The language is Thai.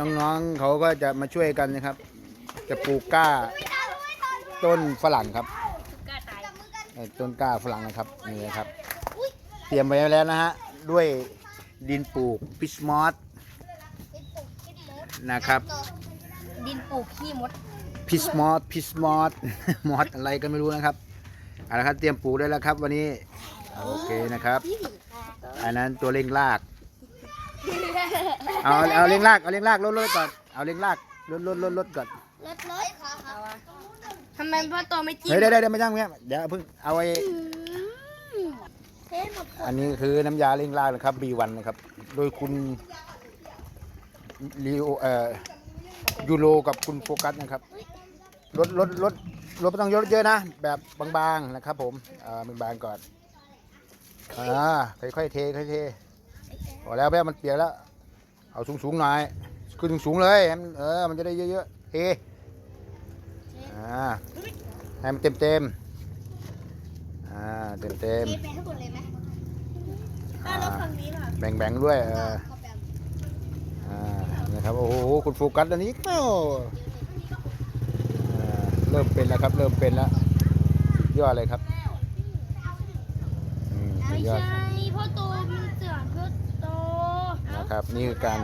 น้องๆเขาก็จะมาช่วยกันนะครับ จะปลูกกล้า ต้นฝรั่งครับกล้าตายเอ่อต้นกล้าฝรั่งนะครับนี่นะครับ เตรียมไว้แล้วนะฮะด้วยดินปลูกพิชมอสนะครับ ดินปลูกขี้มด พิชมอสพิชมอส มอสอะไรก็ไม่รู้นะครับเอาละครับเตรียมปลูกได้แล้วครับวันนี้โอเคนะครับ อันนั้นตัวเร่งราก เอาเอาเร่งรากเอาเร่งรากลดลดก่อนเอาเร่งรากลดลดลดลดก่อนรถรถเอาอะทำไมพ่อโตไม่จิ้มเฮ้ยเดี๋ยวเดี๋ยวไม่ต้องเนี่ยเดี๋ยวเพิ่งเอาไว้เทหมดอันนี้คือน้ำยาเร่งรากนะครับ B1 นะครับ โดยคุณลีโอเอ่อยูโรกับคุณโฟกัสนะครับลดลดลดลดไม่ต้องเยอะเยอะนะ แบบบางๆนะครับ ผมอ่าบางๆก่อนอ่าค่อยๆเทค่อยๆเทพอแล้วแม่มันเปียกแล้ว เอาสูงๆหน่อยขึ้นสูงๆเลยให้มันเออมันจะได้เยอะๆเทอ่าให้มันเต็มอ่าเต็มๆเทไปให้หมดเลยไหมป้ารถฝั่งแบ่งด้วยเอออ่านะครับโอ้โหคุณโฟกัสอันนี้โอ้าเริ่มเป็นแล้วครับเริ่มเป็นแล้วสุดยอดเลยครับอืมสุไม่ดยอดใช่พ่อตมั นะครับ นี่คือการ